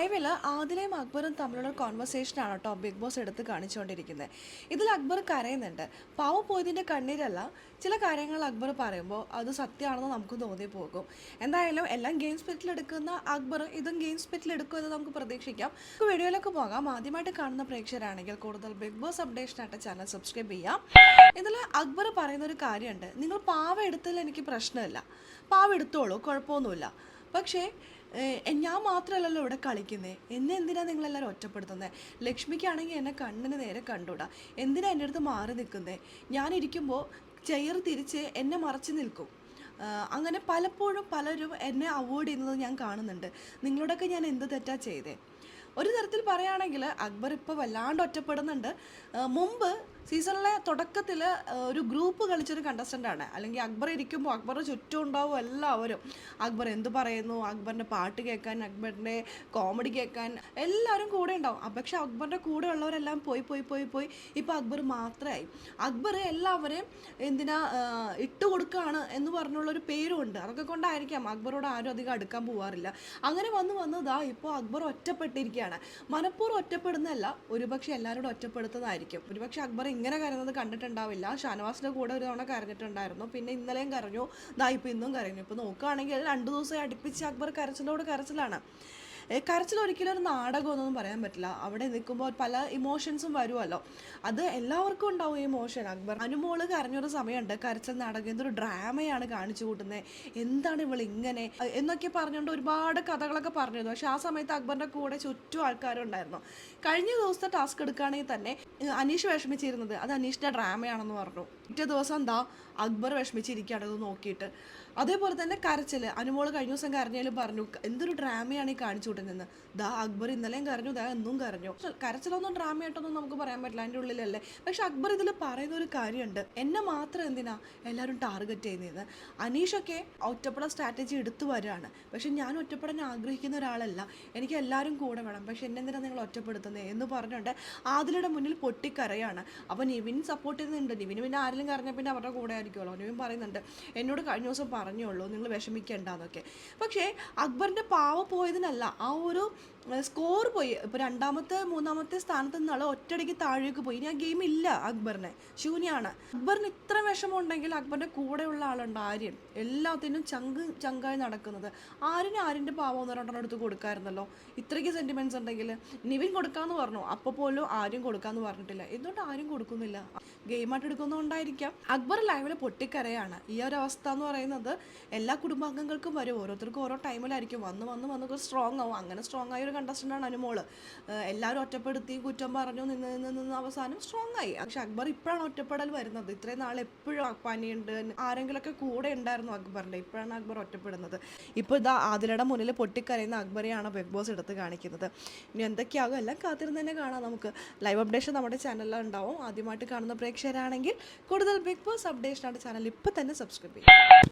ലൈവിൽ ആദിലയും അക്ബറും തമ്മിലുള്ള കോൺവെർസേഷൻ ആണ് കേട്ടോ ബിഗ് ബോസ് എടുത്ത് കാണിച്ചുകൊണ്ടിരിക്കുന്നത്. ഇതിൽ അക്ബർ കരയുന്നുണ്ട്. പാവ പോയതിന്റെ കണ്ണീരല്ല ചില കാര്യങ്ങൾ അക്ബർ പറയുമ്പോൾ അത് സത്യമാണെന്ന് നമുക്ക് തോന്നി പോകും. എന്തായാലും എല്ലാം ഗെയിം സ്പിറ്റിൽ എടുക്കുന്ന അക്ബർ ഇതും ഗെയിം സ്പിറ്റിൽ എടുക്കുമെന്ന് നമുക്ക് പ്രതീക്ഷിക്കാം. നമുക്ക് വീഡിയോയിലേക്ക് പോകാം. ആദ്യമായിട്ട് കാണുന്ന പ്രേക്ഷകരാണെങ്കിൽ കൂടുതൽ ബിഗ് ബോസ് അപ്ഡേഷനായിട്ട് ചാനൽ സബ്സ്ക്രൈബ് ചെയ്യാം. ഇതിൽ അക്ബർ പറയുന്ന ഒരു കാര്യമുണ്ട്. നിങ്ങൾ പാവ എടുത്തതിൽ എനിക്ക് പ്രശ്നമില്ല. പാവ എടുത്തോളൂ കുഴപ്പമൊന്നുമില്ല. പക്ഷേ ഞാൻ മാത്രമല്ലല്ലോ ഇവിടെ കളിക്കുന്നത് എന്നെ എന്തിനാ നിങ്ങളെല്ലാവരും ഒറ്റപ്പെടുത്തുന്നത് ലക്ഷ്മിക്കാണെങ്കിൽ എന്നെ കണ്ണിന് നേരെ കണ്ടൂടാ എന്തിനാ എന്റെ അടുത്ത് മാറി നിൽക്കുന്നത് ഞാനിരിക്കുമ്പോൾ ചെയർ തിരിച്ച് എന്നെ മറച്ച് നിൽക്കും. അങ്ങനെ പലപ്പോഴും പലരും എന്നെ അവോയ്ഡ് ചെയ്യുന്നത് ഞാൻ കാണുന്നുണ്ട്. നിങ്ങളോടൊക്കെ ഞാൻ എന്ത് തെറ്റാ ചെയ്തേ? ഒരു തരത്തിൽ പറയുകയാണെങ്കിൽ അക്ബർ ഇപ്പോൾ വല്ലാണ്ട് ഒറ്റപ്പെടുന്നുണ്ട്. മുമ്പ് സീസണിലെ തുടക്കത്തിൽ ഒരു ഗ്രൂപ്പ് കളിച്ചൊരു കണ്ടസ്റ്റന്റാണ് അല്ലെങ്കിൽ അക്ബർ ഇരിക്കുമ്പോൾ അക്ബറിന് ചുറ്റും ഉണ്ടാവും എല്ലാവരും. അക്ബർ എന്ത് പറയുന്നു? അക്ബറിന്റെ പാട്ട് കേൾക്കാൻ അക്ബറിന്റെ കോമഡി കേൾക്കാൻ എല്ലാവരും കൂടെ ഉണ്ടാവും. പക്ഷെ അക്ബറിന്റെ കൂടെ ഉള്ളവരെല്ലാം പോയി പോയി പോയി പോയി ഇപ്പോൾ അക്ബർ മാത്രമായി അക്ബർ എല്ലാവരെയും എന്തിനാ ഇട്ട് കൊടുക്കുകയാണ് എന്ന് പറഞ്ഞുള്ളൊരു പേരുമുണ്ട് അതൊക്കെ കൊണ്ടായിരിക്കാം അക്ബറോട് ആരും അധികം അടുക്കാൻ പോവാറില്ല. അങ്ങനെ വന്ന് വന്നതാ ഇപ്പോൾ അക്ബർ ഒറ്റപ്പെട്ടിരിക്കുകയാണ്. മനഃപൂർവം ഒറ്റപ്പെടുന്നതല്ല ഒരുപക്ഷെ എല്ലാവരോടും ഒറ്റപ്പെടുത്തുന്നതായിരിക്കും. ഒരുപക്ഷെ അക്ബർ ഇങ്ങനെ കരയുന്നത് കണ്ടിട്ടുണ്ടാവില്ല. ഷാനവാസിന്റെ കൂടെ ഒരു തവണ കരഞ്ഞിട്ടുണ്ടായിരുന്നു. പിന്നെ ഇന്നലെയും കരഞ്ഞു. ദാ ഇപ്പോൾ ഇന്നും കരഞ്ഞു. ഇപ്പോൾ നോക്കുകയാണെങ്കിൽ രണ്ട് ദിവസം അടുപ്പിച്ച് അക്ബർ കരച്ചിലോട് കരച്ചിലാണ്. കരച്ചിൽ ഒരിക്കലും ഒരു നാടകമൊന്നും പറയാൻ പറ്റില്ല. അവിടെ നിൽക്കുമ്പോൾ പല ഇമോഷൻസും വരുമല്ലോ. അത് എല്ലാവർക്കും ഉണ്ടാവും ഇമോഷൻ അക്ബർ അനുമോൾ കരഞ്ഞൊരു സമയമുണ്ട്. കരച്ചിൽ നാടകം എന്തൊരു ഡ്രാമയാണ് കാണിച്ചു കൂട്ടുന്നത്. എന്താണ് ഇവൾ ഇങ്ങനെ? എന്നൊക്കെ പറഞ്ഞുകൊണ്ട് ഒരുപാട് കഥകളൊക്കെ പറഞ്ഞിരുന്നു. പക്ഷെ ആ സമയത്ത് അക്ബറിന്റെ കൂടെ ചുറ്റും ആൾക്കാരുണ്ടായിരുന്നു. കഴിഞ്ഞ ദിവസത്തെ ടാസ്ക് എടുക്കുകയാണെങ്കിൽ തന്നെ അനീഷ് വിഷമിച്ചിരുന്നത്. അത് അനീഷിന്റെ ഡ്രാമയാണെന്ന് പറഞ്ഞു. പിറ്റേ ദിവസം എന്താ അക്ബർ വിഷമിച്ചിരിക്കുകയാണ് ഇത് നോക്കിയിട്ട്. അതേപോലെ തന്നെ കരച്ചിൽ അനുമോൾ കഴിഞ്ഞ ദിവസം കരഞ്ഞാലും പറഞ്ഞു എന്തൊരു ഡ്രാമയാണ് ഈ കാണിച്ചു വിട്ടുന്നത് ദാ അക്ബർ ഇന്നലെയും കരഞ്ഞു ദാ എന്നും കരഞ്ഞു. കരച്ചിലൊന്നും ഡ്രാമയായിട്ടൊന്നും നമുക്ക് പറയാൻ പറ്റില്ല അതിന്റെ ഉള്ളിലല്ലേ. പക്ഷെ അക്ബർ ഇതിൽ പറയുന്ന ഒരു കാര്യമുണ്ട്. എന്നെ മാത്രം എന്തിനാ എല്ലാവരും ടാർഗറ്റ് ചെയ്യുന്നത് അനീഷൊക്കെ ഒറ്റപ്പെട സ്ട്രാറ്റജി എടുത്തു വരികയാണ്. പക്ഷെ ഞാൻ ഒറ്റപ്പെടാൻ ആഗ്രഹിക്കുന്ന ഒരാളല്ല. എനിക്ക് എല്ലാവരും കൂടെ വേണം. പക്ഷെ എന്നെ എന്തിനാ നിങ്ങൾ ഒറ്റപ്പെടുത്തുന്നത് എന്ന് പറഞ്ഞുകൊണ്ട് ആദിലയുടെ മുന്നിൽ പൊട്ടിക്കരയാണ്. അപ്പോൾ നിവിൻ സപ്പോർട്ട് ചെയ്യുന്നുണ്ട്. നിവിന് പിന്നെ ആരെങ്കിലും കരഞ്ഞാൽ പിന്നെ അവരുടെ കൂടെ ആയിരിക്കുമല്ലോ. നിവിൻ പറയുന്നുണ്ട് എന്നോട് കഴിഞ്ഞ ദിവസം പറഞ്ഞോളൂ നിങ്ങൾ വിഷമിക്കേണ്ടെന്നൊക്കെ. പക്ഷേ അക്ബറിന്റെ പാവ പോയതിനല്ല ആ ഒരു സ്കോർ പോയി. ഇപ്പോൾ രണ്ടാമത്തെ മൂന്നാമത്തെ സ്ഥാനത്ത് നിന്നാൾ ഒറ്റയടിക്ക് താഴേക്ക് പോയി. ഇനി ആ ഗെയിം ഇല്ല അക്ബറിന്. ശൂന്യാണ്. അക്ബറിന് ഇത്ര വിഷമമുണ്ടെങ്കിൽ അക്ബറിന്റെ കൂടെയുള്ള ആളുണ്ട് ആര്യൻ. എല്ലാത്തിനും ചങ്ക് ചങ്കായി നടക്കുന്നത്. ആര്യന് ആര്യന്റെ പാവം എന്ന് രണ്ടെണ്ണം എടുത്ത് കൊടുക്കാമായിരുന്നല്ലോ ഇത്രയ്ക്ക് സെന്റിമെന്റ്സ് ഉണ്ടെങ്കിൽ നിവിൻ കൊടുക്കാമെന്ന് പറഞ്ഞു. അപ്പോൾ പോലും ആരും കൊടുക്കാമെന്ന് പറഞ്ഞിട്ടില്ല. എന്തുകൊണ്ട് ആരും കൊടുക്കുന്നില്ല? ഗെയിമായിട്ട് എടുക്കുന്നതുകൊണ്ടായിരിക്കാം. അക്ബർ ലൈവിൽ പൊട്ടിക്കരയാണ്. ഈ ഒരു അവസ്ഥ എന്ന് പറയുന്നത് എല്ലാ കുടുംബാംഗങ്ങൾക്കും വരും. ഓരോരുത്തർക്കും ഓരോ ടൈമിലായിരിക്കും. വന്ന് വന്ന് വന്ന് സ്ട്രോങ് ആവും. അങ്ങനെ സ്ട്രോങ് ആയ ഒരു ആണ് അനുമോൾ എല്ലാവരും ഒറ്റപ്പെടുത്തി കുറ്റം പറഞ്ഞു നിന്ന് നിന്ന് നിന്ന് അവസാനം സ്ട്രോങ് ആയി. പക്ഷെ അക്ബർ ഇപ്പോഴാണ് ഒറ്റപ്പെടൽ വരുന്നത്. ഇത്രയും നാൾ എപ്പോഴും പനിയുണ്ട്. ആരെങ്കിലുമൊക്കെ കൂടെ ഉണ്ടായിരുന്നു അക്ബറിന്റെ. ഇപ്പോഴാണ് അക്ബർ ഒറ്റപ്പെടുന്നത്. ഇപ്പോൾ ഇതാ ആദിലയുടെ മുന്നിൽ പൊട്ടിക്കരയുന്ന അക്ബറെയാണ് ബിഗ് ബോസ് എടുത്ത് കാണിക്കുന്നത്. ഇനി എന്തൊക്കെയാകും? എല്ലാം കാത്തിരുന്ന് തന്നെ കാണാം നമുക്ക്. ലൈവ് അപ്ഡേഷൻ നമ്മുടെ ചാനലിൽ ഉണ്ടാവും. ആദ്യമായിട്ട് കാണുന്ന പ്രേക്ഷകരാണെങ്കിൽ കൂടുതൽ ബിഗ് ബോസ് അപ്ഡേഷനായിട്ട് ചാനൽ ഇപ്പോൾ തന്നെ സബ്സ്ക്രൈബ് ചെയ്യും